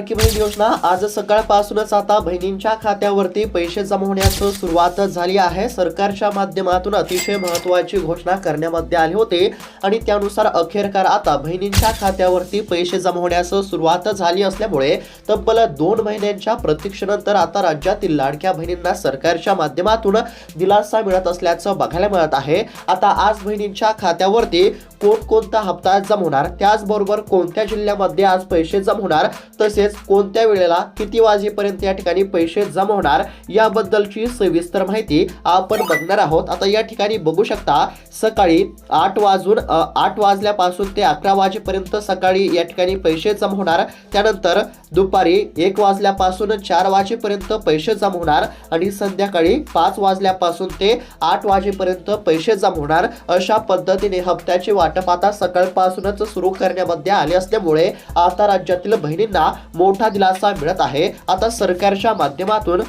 लाडकी बहीण योजना आज सकाळपासूनच आता बहिणींच्या खात्यावरती पैसे जमा होण्यास सुरुवात झाली आहे. सरकारच्या माध्यमातून अतिशय महत्वाची घोषणा करण्यामध्ये आली होती आणि त्यानुसार अखेरकार आता बहिणींच्या खात्यावरती पैसे जमा होण्यास सुरुवात झाली असल्यामुळे तब्बल दोन महिन्यांच्या प्रतीक्षेनंतर आता राज्यातील लाडक्या बहिणींना सरकारच्या माध्यमातून दिलासा मिळत असल्याचं बघायला मिळत आहे. आता आज बहिणींच्या खात्यावरती कोणकोणता हप्ता जमा होणार त्याचबरोबर कोणत्या जिल्ह्यामध्ये आज पैसे जमा होणार तसेच कोणत्या वेळेला किती वाजेपर्यंत या ठिकाणी पैसे जमा होणार याबद्दलची सविस्तर माहिती आपण बघणार आहोत. आता या ठिकाणी बघू शकता सकाळी आठ वाजून आठ वाजल्यापासून ते अकरा वाजेपर्यंत सकाळी या ठिकाणी पैसे जमा होणार. त्यानंतर दुपारी एक वाजल्यापासून चार वाजेपर्यंत पैसे जमा होणार आणि संध्याकाळी पाच वाजल्यापासून ते आठ वाजेपर्यंत पैसे जमा होणार. अशा पद्धतीने हप्त्याचे वाटप आता सकाळपासूनच सुरू करण्यामध्ये आले असल्यामुळे आता राज्यातील बहिणींना मोठा दिलासा मिळत आहे. आता सरकारच्या माध्यमातून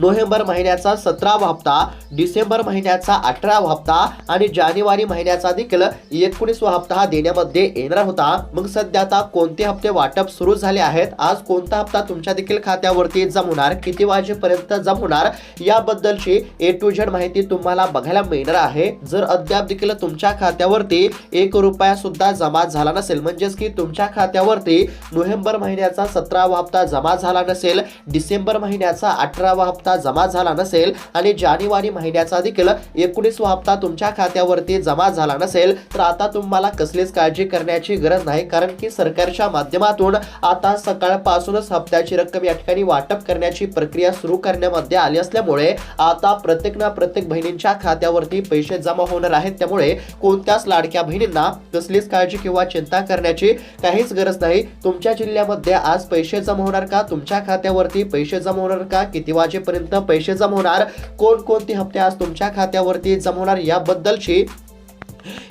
नोव्हेंबर महिन्याचा सतरावा हप्ता डिसेंबर महिन्याचा अठरावा हप्ता आणि जानेवारी महिन्याचा देखील एकोणीसवा हप्ता हा देण्यामध्ये येणार होता. मग सध्या आता कोणते हप्ते वाटप सुरू झाले आहेत? आज कोणता हप्ता तुमच्या देखील खात्यावरती जमवणार किती वाजेपर्यंत जमवणार याबद्दलची ए टू झेड माहिती तुम्हाला बघायला मिळणार आहे. जर अद्याप देखील तुमच्या खात्यावरती एक रुपया सुद्धा जमा झाला नसेल म्हणजेच की तुमच्या खात्यावरती नोव्हेंबर महिन्याचा सतरावा हप्ता जमा झाला नसेल डिसेंबर महिन्याचा अठरावा हप्ता जमा झाला नसेल आणि जानेवारी महिन्याचा देखील एकोणीसवा हप्ता तुमच्या खात्यावरती जमा झाला नसेल तर आता तुम्हाला कसलीच काळजी करण्याची गरज नाही कारण की सरकारच्या माध्यमातून आता सकाळपासूनच हप्त्याची रक्कम या ठिकाणी वाटप करण्याची प्रक्रिया सुरू करण्यामध्ये आली असल्यामुळे आता प्रत्येक ना प्रत्येक बहिणींच्या खात्यावरती पैसे जमा होणार आहेत. त्यामुळे कोणत्याच लाडक्या बहिणींना कसलीच काळजी किंवा चिंता करण्याची काहीच गरज नाही. तुमच्या जिल्ह्यामध्ये आज पैसे जमा होणार का? तुमच्या खात्यावरती पैसे जमा होणार का? किती वाजेपर्यंत पैसे जमा होणार कोणकोणते हप्ते आज तुमच्या खात्यावरती जमा होणार याबद्दलची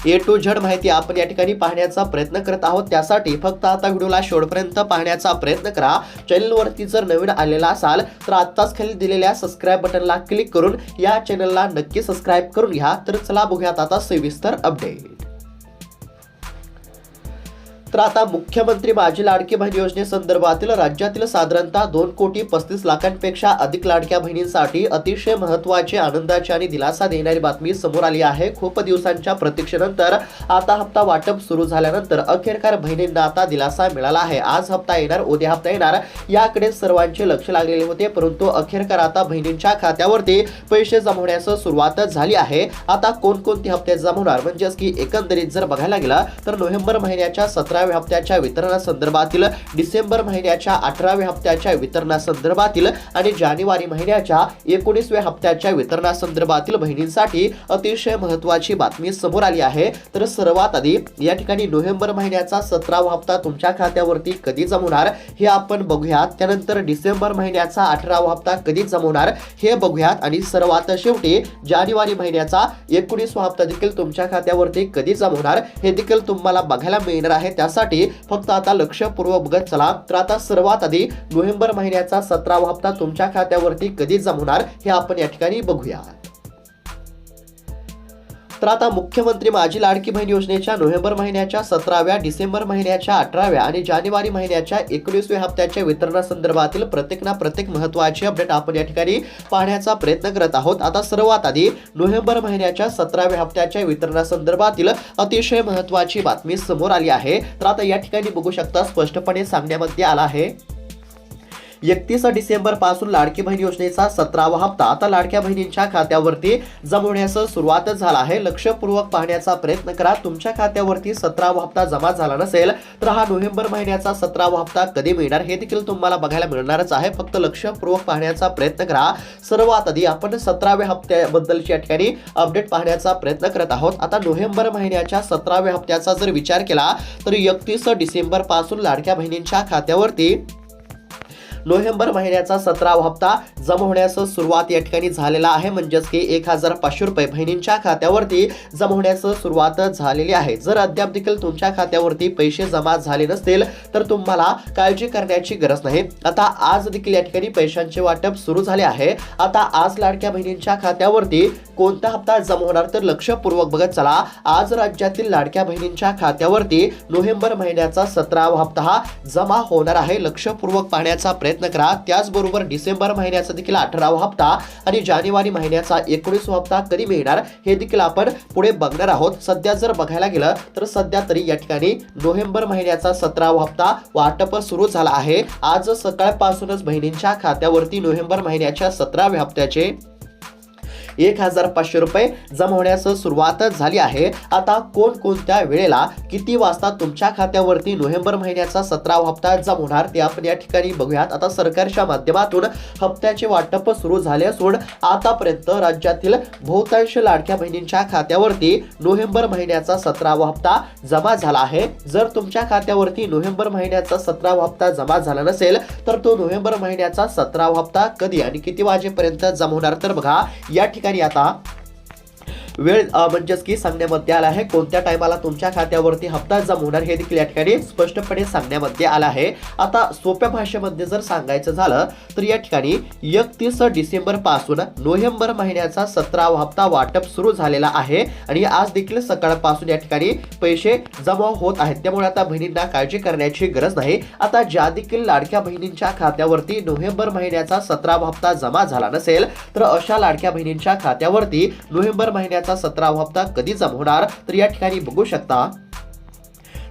ए टू झेड माहिती आपण या ठिकाणी पाहण्याचा प्रयत्न करत आहोत. त्यासाठी फक्त आता व्हिडिओला शेवटपर्यंत पाहण्याचा प्रयत्न करा. चॅनलवरती जर नवीन आलेला असाल तर आत्ताच खाली दिलेल्या सबस्क्राईब बटनला क्लिक करून या चॅनलला नक्की सबस्क्राईब करून घ्या. तर चला बघूयात आता सविस्तर अपडेट तर आता मुख्यमंत्री माझी लाडकी बहीण योजनेसंदर्भातील राज्यातील साधारणतः दोन कोटी पस्तीस लाखांपेक्षा अधिक लाडक्या बहिणींसाठी अतिशय महत्वाची आनंदाची आणि दिलासा देणारी बातमी समोर आली आहे. खूप दिवसांच्या प्रतीक्षेनंतर आता हप्ता वाटप सुरू झाल्यानंतर अखेरकार बहिणींना आता दिलासा मिळाला आहे. आज हप्ता येणार उद्या हप्ता येणार याकडे सर्वांचे लक्ष लागलेले होते परंतु अखेरकार आता बहिणींच्या खात्यावरती पैसे जमवण्यास सुरुवात झाली आहे. आता कोणकोणते हप्ते जमवणार? म्हणजेच की एकंदरीत जर बघायला गेला तर नोव्हेंबर महिन्याच्या सतराव्या हप्त्याच्या वितरणासंदर्भातील डिसेंबर महिन्याच्या अठराव्या हप्त्याच्या वितरणासंदर्भातील आणि जानेवारी महिन्याच्या एकोणीसव्या हप्त्याच्या वितरणासंदर्भातील बहिणींसाठी अतिशय महत्वाची बातमी समोर आली आहे. तर सर्वात आधी या ठिकाणी नोव्हेंबर महिन्याचा सतरावा हप्ता तुमच्या खात्यावरती कधी जमवणार हे आपण बघूयात. त्यानंतर डिसेंबर महिन्याचा अठरावा हप्ता कधी जमवणार हे बघूयात. आणि सर्वात शेवटी जानेवारी महिन्याचा एकोणीसवा हप्ता देखील तुमच्या खात्यावरती कधी जमवणार हे देखील तुम्हाला बघायला मिळणार आहे. त्या त्यासाठी फक्त आता लक्षपूर्वक बघत चला. तर आता सर्वात आधी नोव्हेंबर महिन्याचा सतरावा हप्ता तुमच्या खात्यावरती कधी जमवणार हे आपण या ठिकाणी बघूया. तर आता मुख्यमंत्री माझी लाडकी बहीण योजनेच्या नोव्हेंबर महिन्याच्या सतराव्या डिसेंबर महिन्याच्या अठराव्या आणि जानेवारी महिन्याच्या एकोणीसव्या हप्त्याच्या वितरणासंदर्भातील प्रत्येक ना प्रत्येक महत्वाची अपडेट आपण या ठिकाणी पाहण्याचा प्रयत्न करत आहोत. आता सर्वात आधी नोव्हेंबर महिन्याच्या सतराव्या हप्त्याच्या वितरणासंदर्भातील अतिशय महत्वाची बातमी समोर आली आहे. तर आता या ठिकाणी बघू शकता स्पष्टपणे सांगण्यामध्ये आला आहे. एकतीस डिसेंबरपासून लाडकी बहीण योजनेचा सतरावा हप्ता. आता लाडक्या बहिणींच्या खात्यावरती जमवण्यास सुरुवात झाला आहे. लक्षपूर्वक पाहण्याचा प्रयत्न करा. तुमच्या खात्यावरती सतरावा हप्ता जमा झाला नसेल तर हा नोव्हेंबर महिन्याचा सतरावा हप्ता कधी मिळणार हे देखील तुम्हाला बघायला मिळणारच आहे. फक्त लक्षपूर्वक पाहण्याचा प्रयत्न करा. सर्वात आधी आपण सतराव्या हप्त्याबद्दलची या ठिकाणी अपडेट पाहण्याचा प्रयत्न करत आहोत. आता नोव्हेंबर महिन्याच्या सतराव्या हप्त्याचा जर विचार केला तर एकतीस डिसेंबरपासून लाडक्या बहिणींच्या खात्यावरती नोव्हेंबर महिन्याचा सतरावा हप्ता जमा होण्यास सुरुवात या ठिकाणी झालेला आहे. म्हणजेच की एक हजार पाचशे रुपये बहिणींच्या खात्यावरती जमा होण्यास सुरुवात झालेली आहे. जर अद्याप देखील तुमच्या खात्यावरती पैसे जमा झाले नसतील तर तुम्हाला काळजी करण्याची गरज नाही. आता आज देखील या ठिकाणी पैशांचे वाटप सुरू झाले आहे. आता आज लाडक्या बहिणींच्या खात्यावरती कोणता हप्ता जमा होणार तर लक्षपूर्वक बघत चला. आज राज्यातील लाडक्या बहिणींच्या खात्यावरती नोव्हेंबर महिन्याचा सतरावा हप्ता हा जमा होणार आहे. लक्षपूर्वक पाहण्याचा प्रयत्न प्रयत्न करा. त्याचबरोबर डिसेंबर महिन्याचा देखील अठरावा हप्ता आणि जानेवारी महिन्याचा एकोणीसवा हप्ता कधी मिळणार हे देखील आपण पुढे बघणार आहोत. सध्या जर बघायला गेलं तर सध्या तरी या ठिकाणी नोव्हेंबर महिन्याचा सतरावा हप्ता वाटप सुरू झाला आहे. आज सकाळपासूनच बहिणींच्या खात्यावरती नोव्हेंबर महिन्याच्या सतराव्या हप्त्याचे एक हजार पाचशे रुपये जमा होण्यास सुरुवात झाली आहे. आता कोणकोणत्या वेळेला किती वाजता तुमच्या खात्यावरती नोव्हेंबर महिन्याचा सतरावा हप्ता जमा होणार ते आपण या ठिकाणी बघूयात. आता सरकारच्या माध्यमातून हप्त्याचे वाटप सुरू झाले असून आतापर्यंत राज्यातील बहुतांश लाडक्या बहिणींच्या खात्यावरती नोव्हेंबर महिन्याचा सतरावा हप्ता जमा झाला आहे. जर तुमच्या खात्यावरती नोव्हेंबर महिन्याचा सतरावा हप्ता जमा झाला नसेल तर तो नोव्हेंबर महिन्याचा सतरावा हप्ता कधी आणि किती वाजेपर्यंत जमा होणार तर बघा या ठिकाणी आता वेळ म्हणजेच की सांगण्यामध्ये आला आहे. कोणत्या टायमाला तुमच्या खात्यावरती हप्ता जमा होणार हे देखील या ठिकाणी स्पष्टपणे सांगण्यामध्ये आलं आहे. आता सोप्या भाषेमध्ये जर सांगायचं झालं तर या ठिकाणी एकतीस डिसेंबरपासून नोव्हेंबर महिन्याचा सतरावा हप्ता वाटप सुरू झालेला आहे. आणि आज देखील सकाळपासून या ठिकाणी पैसे जमा होत आहेत. त्यामुळे आता बहिणींना काळजी करण्याची गरज नाही. आता ज्या देखील लाडक्या बहिणींच्या खात्यावरती नोव्हेंबर महिन्याचा सतरावा हप्ता जमा झाला नसेल तर अशा लाडक्या बहिणींच्या खात्यावरती नोव्हेंबर महिन्याचा सतरावा हप्ता कधी जमा होणार तर या ठिकाणी बघू शकता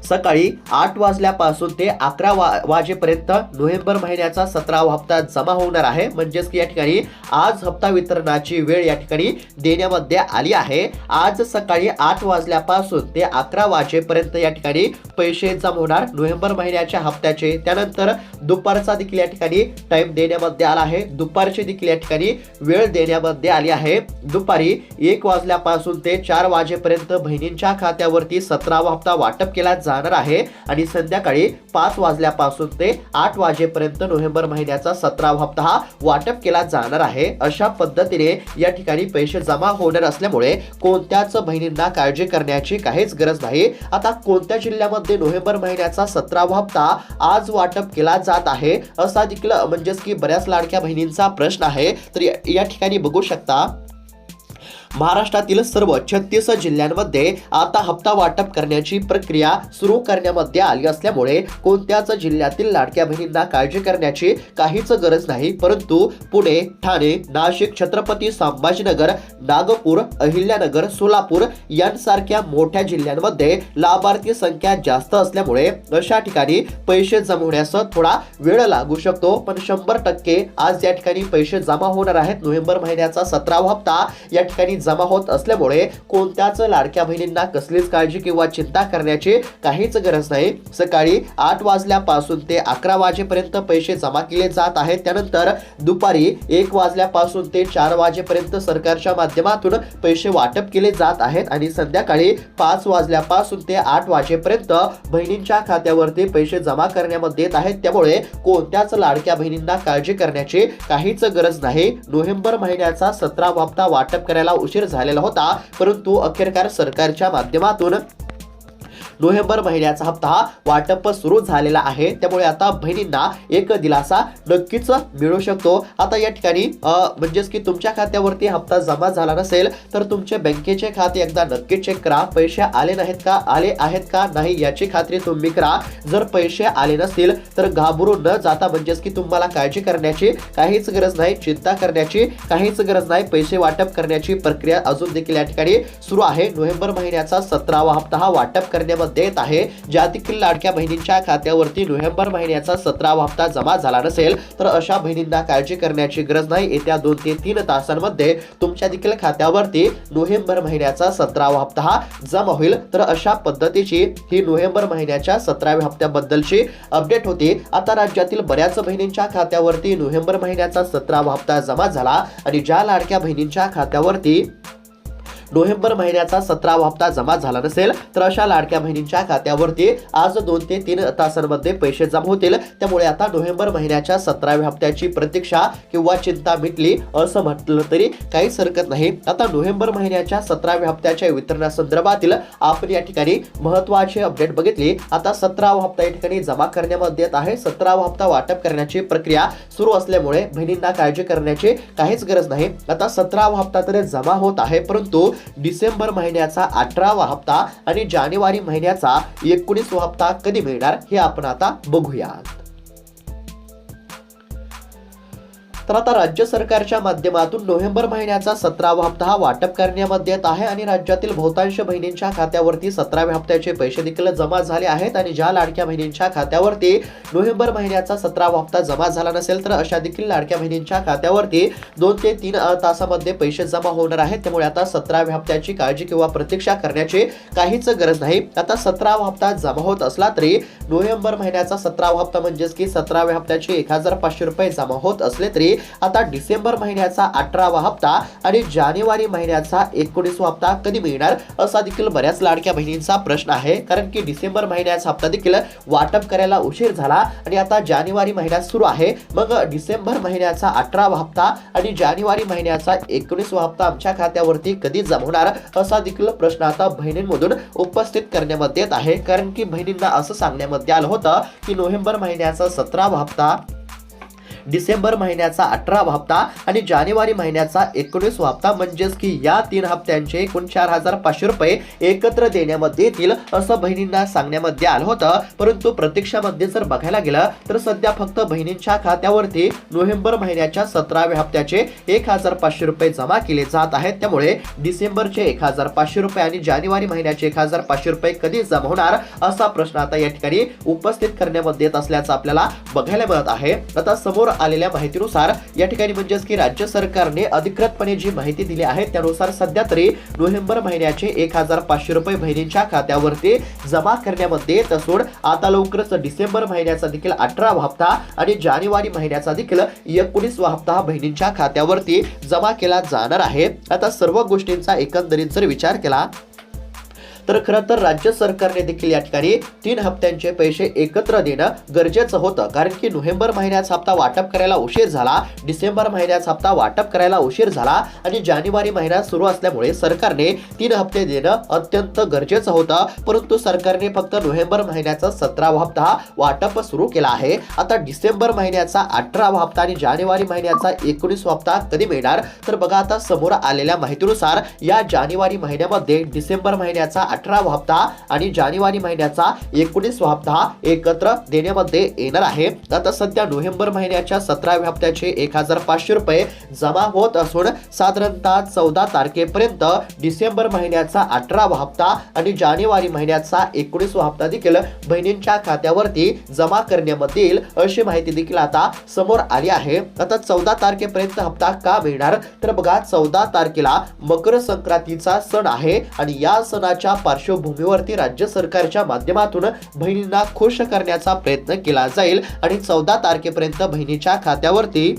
सकाळी आठ वाजल्यापासून ते अकरा वा वाजेपर्यंत नोव्हेंबर महिन्याचा सतरावा हप्ता जमा होणार आहे. म्हणजेच की या ठिकाणी आज हप्ता वितरणाची वेळ या ठिकाणी देण्यामध्ये आली आहे. आज सकाळी आठ वाजल्यापासून ते अकरा वाजेपर्यंत या ठिकाणी पैसे जमा होणार. नोव्हेंबर महिन्याच्या हप्त्याचे त्यानंतर दुपारचा देखील या ठिकाणी टाईम देण्यामध्ये आला आहे. दुपारची देखील या ठिकाणी वेळ देण्यामध्ये आली आहे. दुपारी एक वाजल्यापासून ते चार वाजेपर्यंत बहिणींच्या खात्यावरती सतरावा हप्ता वाटप केला जा राहणार आहे. आणि संध्याकाळी पाच वाजल्यापासून ते आठ वाजेपर्यंत नोव्हेंबर महिन्याचा सतरावा हप्ता हा वाटप केला जाणार आहे. अशा पद्धतीने या ठिकाणी पैसे जमा होणार असल्यामुळे कोणत्याच बहिणींना काळजी करण्याची काहीच गरज नाही. आता कोणत्या जिल्ह्यामध्ये नोव्हेंबर महिन्याचा सतरावा हप्ता आज वाटप केला जात आहे? असा देखील म्हणजेच की बऱ्याच लाडक्या बहिणींचा प्रश्न आहे. तर या ठिकाणी बघू शकता. महाराष्ट्रातील सर्व छत्तीस जिल्ह्यांमध्ये आता हप्ता वाटप करण्याची प्रक्रिया सुरू करण्यामध्ये आली असल्यामुळे कोणत्याच जिल्ह्यातील लाडक्या बहिणींना काळजी करण्याची काहीच गरज नाही. परंतु पुणे ठाणे नाशिक छत्रपती संभाजीनगर नागपूर अहिल्यानगर सोलापूर यांसारख्या मोठ्या जिल्ह्यांमध्ये लाभार्थी संख्या जास्त असल्यामुळे अशा ठिकाणी पैसे जमवण्यास थोडा वेळ लागू शकतो. पण शंभर टक्के आज या ठिकाणी पैसे जमा होणार आहेत. नोव्हेंबर महिन्याचा सतरावा हप्ता या ठिकाणी जमा होत असल्यामुळे कोणत्याच लाडक्या बहिणींना कसलीच काळजी किंवा चिंता करण्याची काहीच गरज नाही. सकाळी आठ वाजल्यापासून ते अकरा वाजेपर्यंत पैसे जमा केले जात आहेत. त्यानंतर दुपारी एक वाजल्यापासून ते चार वाजेपर्यंत सरकारच्या माध्यमातून पैसे वाटप केले जात आहेत आणि संध्याकाळी पाच वाजल्यापासून ते आठ वाजेपर्यंत बहिणींच्या खात्यावरती पैसे जमा करण्यामध्ये येत आहेत. त्यामुळे कोणत्याच लाडक्या बहिणींना काळजी करण्याची काहीच गरज नाही. नोव्हेंबर महिन्याचा सतरा हप्ता वाटप करायला उशीर झालेला होता परंतु अखेरकार सरकारच्या माध्यमातून नोव्हेंबर महिन्याचा हप्ता हा वाटप सुरू झालेला आहे. त्यामुळे आता बहिणींना एक दिलासा नक्कीच मिळू शकतो. आता या ठिकाणी म्हणजेच की तुमच्या खात्यावरती हप्ता जमा झाला नसेल तर तुमचे बँकेचे खाते एकदा नक्की चेक करा. पैसे आले नाहीत का? आले आहेत का? नाही याची खात्री तुम्ही करा. जर पैसे आले नसतील तर घाबरून न जाता म्हणजेच की तुम्हाला काळजी करण्याची काहीच गरज नाही चिंता करण्याची काहीच गरज नाही. पैसे वाटप करण्याची प्रक्रिया अजून देखील या ठिकाणी सुरू आहे. नोव्हेंबर महिन्याचा सतरावा हप्ता हा वाटप करण्यामध्ये देत आहे. ज्या देखील लाडक्या बहिणींच्या खात्यावरती नोव्हेंबर महिन्याचा सतरावा हप्ता जमा झाला नसेल तर अशा बहिणींना काळजी करण्याची गरज नाही. येत्या दोन ते तीन तासांमध्ये तुमच्या देखील खात्यावरती नोव्हेंबर महिन्याचा सतरावा हप्ता हा जमा होईल. तर अशा पद्धतीची ही नोव्हेंबर महिन्याच्या सतराव्या हप्त्याबद्दलची अपडेट होती. आता राज्यातील बऱ्याच बहिणींच्या खात्यावरती नोव्हेंबर महिन्याचा सतरावा हप्ता जमा झाला आणि ज्या लाडक्या बहिणींच्या खात्यावरती नोव्हेंबर महिन्याचा सतरावा हप्ता जमा झाला नसेल तर अशा लाडक्या बहिणींच्या खात्यावरती आज दोन ते तीन तासांमध्ये पैसे जमा होतील. त्यामुळे आता नोव्हेंबर महिन्याच्या सतराव्या हप्त्याची प्रतीक्षा किंवा चिंता मिटली असं म्हटलं तरी काहीच हरकत नाही. आता नोव्हेंबर महिन्याच्या सतराव्या हप्त्याच्या वितरणासंदर्भातील आपण या ठिकाणी महत्त्वाचे अपडेट बघितली. आता सतरावा हप्ता या ठिकाणी जमा करण्यामध्ये येत आहे. सतरावा हप्ता वाटप करण्याची प्रक्रिया सुरू असल्यामुळे बहिणींना काळजी करण्याची काहीच गरज नाही. आता सतरावा हप्ता तरी जमा होत आहे परंतु डिसेंबर महिन्याचा अठरावा हप्ता आणि जानेवारी महिन्याचा एकोणीसवा हप्ता कधी मिळणार हे आपण आता बघूयात. तर आता राज्य सरकारच्या माध्यमातून नोव्हेंबर महिन्याचा सतरावा हप्ता हा वाटप करण्यामध्ये येत आहे आणि राज्यातील बहुतांश बहिणींच्या खात्यावरती सतराव्या हप्त्याचे पैसे देखील जमा झाले आहेत आणि ज्या लाडक्या बहिणींच्या खात्यावरती नोव्हेंबर महिन्याचा सतरावा हप्ता जमा झाला नसेल तर अशा देखील लाडक्या बहिणींच्या खात्यावरती दोन ते तीन तासामध्ये पैसे जमा होणार आहेत. त्यामुळे आता सतराव्या हप्त्याची काळजी किंवा प्रतीक्षा करण्याची काहीच गरज नाही. आता सतरावा हप्ता जमा होत असला तरी नोव्हेंबर महिन्याचा सतरावा हप्ता म्हणजेच की सतराव्या हप्त्याचे एक हजार पाचशे रुपये जमा होत असले तरी आता डिसेंबर महिन्याचा अठरावा हप्ता आणि जानेवारी महिन्याचा एकोणीसवा हप्ता कधी मिळणार असा देखील बऱ्याच लाडक्या बहिणींचा प्रश्न आहे. कारण की डिसेंबर महिन्याचा हप्ता देखील वाटप करायला उशीर झाला आणि आता जानेवारी महिन्यात सुरू आहे. मग डिसेंबर महिन्याचा अठरावा हप्ता आणि जानेवारी महिन्याचा एकोणीसवा हप्ता आमच्या खात्यावरती कधी जमवणार असा देखील प्रश्न आता बहिणींमधून उपस्थित करण्यामध्ये येत आहे. कारण की बहिणींना असं सांगण्यामध्ये आलं होतं की नोव्हेंबर महिन्याचा सतरावा हप्ता डिसेंबर महिन्याचा अठरावा हप्ता आणि जानेवारी महिन्याचा एकोणीसवा हप्ता. म्हणजेच की या तीन हप्त्यांचे एकूण चार हजार पाचशे रुपये एकत्र देण्यामध्ये येतील असं बहिणींना सांगण्यामध्ये आलं होतं. परंतु प्रत्यक्षामध्ये जर बघायला गेलं तर सध्या फक्त बहिणींच्या खात्यावरती नोव्हेंबर महिन्याच्या सतराव्या हप्त्याचे एक हजार पाचशे रुपये जमा केले जात आहेत. त्यामुळे डिसेंबरचे एक हजार पाचशे रुपये आणि जानेवारी महिन्याचे एक हजार पाचशे रुपये कधी जमा होणार असा प्रश्न आता या ठिकाणी उपस्थित करण्यामध्ये येत असल्याचं आपल्याला बघायला मिळत आहे. आता समोर आलेल्या माहितीनुसार या ठिकाणी म्हणजेच की राज्य सरकारने अधिकृतपणे जी माहिती दिली आहे त्यानुसार सध्या तरी नोव्हेंबर महिन्याचे एक हजार पाचशे रुपये बहिणींच्या खात्यावरती जमा करण्यामध्ये तसून आता लवकरच डिसेंबर महिन्याचा देखील अठरावा हप्ता आणि जानेवारी महिन्याचा देखील एकोणीसवा हप्ता बहिणींच्या खात्यावरती जमा केला जाणार आहे. आता सर्व गोष्टींचा एकंदरीत जर विचार केला तर खरं तर राज्य सरकारने देखील या ठिकाणी तीन हप्त्यांचे पैसे एकत्र देणं गरजेचं होतं. कारण की नोव्हेंबर महिन्याचा हप्ता वाटप करायला उशीर झाला डिसेंबर महिन्याचा हप्ता वाटप करायला उशीर झाला आणि जानेवारी महिना सुरू असल्यामुळे सरकारने तीन हप्ते देणं अत्यंत गरजेचं होतं. परंतु सरकारने फक्त नोव्हेंबर महिन्याचा सतरावा हप्ता वाटप सुरू केला आहे. आता डिसेंबर महिन्याचा अठरावा हप्ता आणि जानेवारी महिन्याचा एकोणीसवा हप्ता कधी मिळणार? तर बघा आता समोर आलेल्या माहितीनुसार या जानेवारी महिन्यामध्ये डिसेंबर महिन्याचा अठरावा हप्ता आणि जानेवारी महिन्याचा एकोणीसवा हप्ता एकत्र देण्यामध्ये येणार आहे. आता सध्या नोव्हेंबर महिन्याच्या सतराव्या हप्त्याचे एक हजार पाचशे रुपये जमा होत असून साधारणतः चौदा तारखेपर्यंत डिसेंबर महिन्याचा अठरावा हप्ता आणि जानेवारी महिन्याचा एकोणीसवा हप्ता देखील बहिणींच्या खात्यावरती जमा करण्यामध्ये येईल अशी माहिती देखील आता समोर आली आहे. आता चौदा तारखेपर्यंत हप्ता का मिळणार? तर बघा चौदा तारखेला मकर संक्रांतीचा सण आहे आणि या सणाच्या पार्श्वभूमीवरती राज्य सरकारच्या माध्यमातून बहिणींना खुश करण्याचा प्रयत्न केला जाईल आणि चौदा तारखेपर्यंत बहिणीच्या खात्यावरती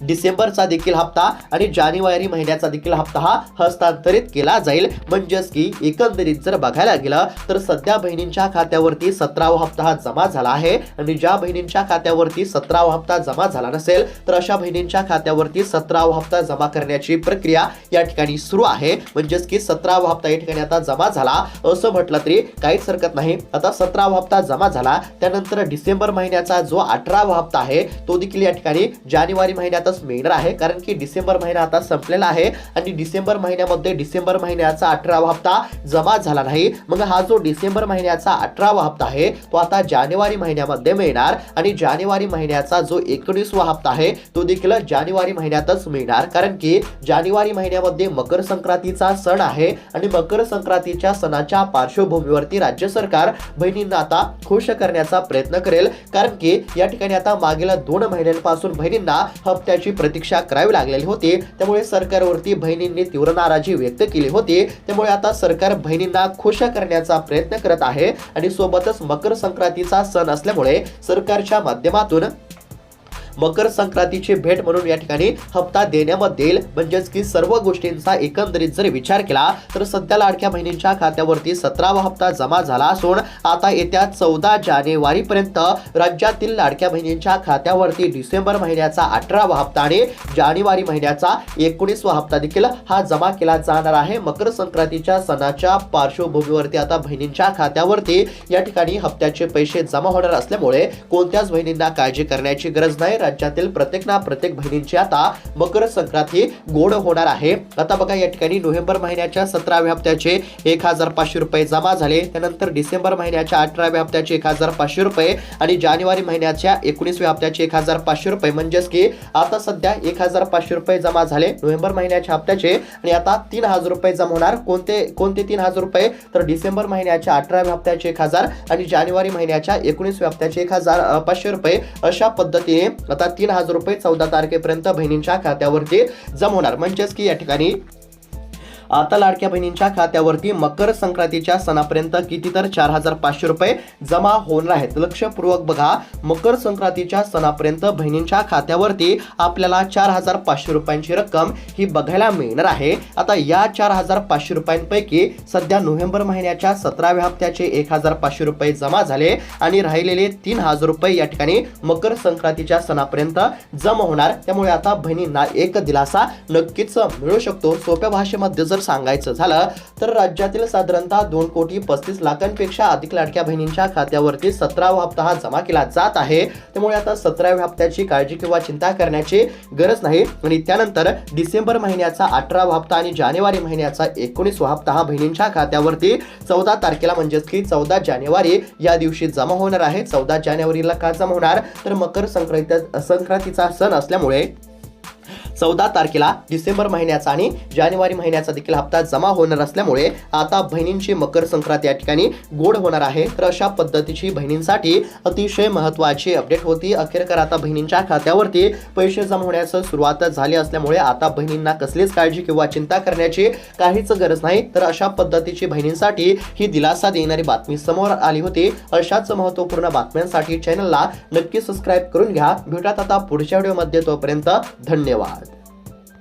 डिसेंबरचा देखील हप्ता आणि जानेवारी महिन्याचा देखील हप्ता हा हस्तांतरित केला जाईल. म्हणजेच की एकंदरीत जर बघायला गेलं तर सध्या बहिणींच्या खात्यावरती सतरावा हप्ता हा जमा झाला आहे. आणि ज्या बहिणींच्या खात्यावरती सतरावा हप्ता जमा झाला नसेल तर अशा बहिणींच्या खात्यावरती सतरावा हप्ता जमा करण्याची प्रक्रिया या ठिकाणी सुरू आहे. म्हणजेच की सतरावा हप्ता या ठिकाणी आता जमा झाला असं म्हटलं तरी काहीच हरकत नाही. आता सतरावा हप्ता जमा झाला त्यानंतर डिसेंबर महिन्याचा जो अठरावा हप्ता आहे तो देखील या ठिकाणी जानेवारी महिन्यात महिन्यातच मिळणार आहे कारण की डिसेंबर महिना आता संपलेला आहे आणि डिसेंबर महिन्यामध्ये डिसेंबर महिन्याचा अठरावा हप्ता जमा झाला नाही. मग हा जो डिसेंबर महिन्याचा अठरावा हप्ता आहे तो आता जानेवारी महिन्यामध्ये मिळणार आणि जानेवारी महिन्याचा जो एकोणीसवा हप्ता आहे तो देखील जानेवारी महिन्यातच मिळणार. कारण की जानेवारी महिन्यामध्ये मकर संक्रांतीचा सण आहे आणि मकर संक्रांतीच्या सणाच्या पार्श्वभूमीवरती राज्य सरकार बहिणींना आता खुश करण्याचा प्रयत्न करेल. कारण की या ठिकाणी आता मागील दोन महिन्यांपासून बहिणींना हप्त्याची प्रतीक्षा करावी लागलेली होती. त्यामुळे सरकारवरती बहिणींनी तीव्र नाराजी व्यक्त केली होती. त्यामुळे आता सरकार बहिणींना खुश करण्याचा प्रयत्न करत आहे. आणि सोबतच मकर संक्रांतीचा सण असल्यामुळे सरकारच्या माध्यमातून मकर संक्रांतीची भेट म्हणून या ठिकाणी हप्ता देण्यामध्ये येईल. म्हणजेच की सर्व गोष्टींचा एकंदरीत जर विचार केला तर सध्या लाडक्या बहिणींच्या खात्यावरती सतरावा हप्ता जमा झाला असून आता येत्या चौदा जानेवारी पर्यंत राज्यातील लाडक्या बहिणींच्या खात्यावरती डिसेंबर महिन्याचा अठरावा हप्ता आणि जानेवारी महिन्याचा एकोणीसवा हप्ता देखील हा जमा केला जाणार आहे. मकर संक्रांतीच्या सणाच्या पार्श्वभूमीवरती आता बहिणींच्या खात्यावरती या ठिकाणी हप्त्याचे पैसे जमा होणार असल्यामुळे कोणत्याच बहिणींना काळजी करण्याची गरज नाही. राज्यातील प्रत्येक ना प्रत्येक बहिणींची आता मकर संक्रांती गोड होणार आहे. आता बघा या ठिकाणी नोव्हेंबर महिन्याच्या सतराव्या हप्त्याचे एक हजार पाचशे रुपये जमा झाले. त्यानंतर डिसेंबर महिन्याच्या अठराव्या हप्त्याचे एक हजार पाचशे रुपये आणि जानेवारी महिन्याच्या एकोणीसव्या हप्त्याचे एक हजार पाचशे रुपये. म्हणजेच की आता सध्या एक हजार पाचशे रुपये जमा झाले. नोव्हेंबर महिन्याच्या हप्त्याचे आणि आता तीन हजार रुपये जमा होणार. कोणते कोणते तीन हजार रुपये? तर डिसेंबर महिन्याच्या अठराव्या हप्त्याचे एक हजार आणि जानेवारी महिन्याच्या एकोणीसव्या हप्त्याचे एक हजार पाचशे रुपये. अशा पद्धतीने आता तीन हजार रुपये चौदा तारखेपर्यंत बहिणींच्या खात्यावरती जमा होणार. म्हणजेच की या ठिकाणी आता लाडक्या बहिणींच्या खात्यावरती मकर संक्रांतीच्या सणापर्यंत किती तर चार हजार पाचशे रुपये जमा होणार आहेत. लक्षपूर्वक बघा मकर संक्रांतीच्या सणापर्यंत बहिणींच्या खात्यावरती आपल्याला चार हजार पाचशे रुपयांची रक्कम ही बघायला मिळणार आहे. आता या चार हजार पाचशे रुपयांपैकी सध्या नोव्हेंबर महिन्याच्या सतराव्या हप्त्याचे एक हजार पाचशे रुपये जमा झाले आणि राहिलेले तीन हजार रुपये या ठिकाणी मकर संक्रांतीच्या सणापर्यंत जमा होणार. त्यामुळे आता बहिणींना एक दिलासा नक्कीच मिळू शकतो. सोप्या भाषेमध्ये जर सांगायचं झालं तर राज्यातील साधारणतः दोन कोटी पस्तीस लाखांपेक्षा अधिक लाडक्या बहिणींच्या खात्यावरती सतरावा हप्ता हा जमा केला जात आहे. त्यामुळे आता सतराव्या हप्त्याची काळजी किंवा चिंता करण्याची गरज नाही. आणि त्यानंतर डिसेंबर महिन्याचा अठरावा हप्ता आणि जानेवारी महिन्याचा एकोणीसवा हप्ता हा बहिणींच्या खात्यावरती चौदा तारखेला म्हणजेच की चौदा जानेवारी या दिवशी जमा होणार आहे. चौदा जानेवारीला का जमा होणार? तर मकर संक्रांती संक्रांतीचा सण असल्यामुळे चौदा तारखेला डिसेंबर महिन्याचा आणि जानेवारी महिन्याचा देखील हप्ता जमा होणार असल्यामुळे आता बहिणींची मकर संक्रांत या ठिकाणी गोड होणार आहे. तर अशा पद्धतीची बहिणींसाठी अतिशय महत्वाची अपडेट होती. अखेरकर आता बहिणींच्या खात्यावरती पैसे जमा होण्यास सुरुवात झाली असल्यामुळे आता बहिणींना कसलीच काळजी किंवा चिंता करण्याची काहीच गरज नाही. तर अशा पद्धतीची बहिणींसाठी ही दिलासा देणारी बातमी समोर आली होती. अशाच महत्त्वपूर्ण बातम्यांसाठी चॅनलला नक्की सबस्क्राईब करून घ्या. भेटत आता पुढच्या व्हिडिओमध्ये तोपर्यंत धन्यवाद.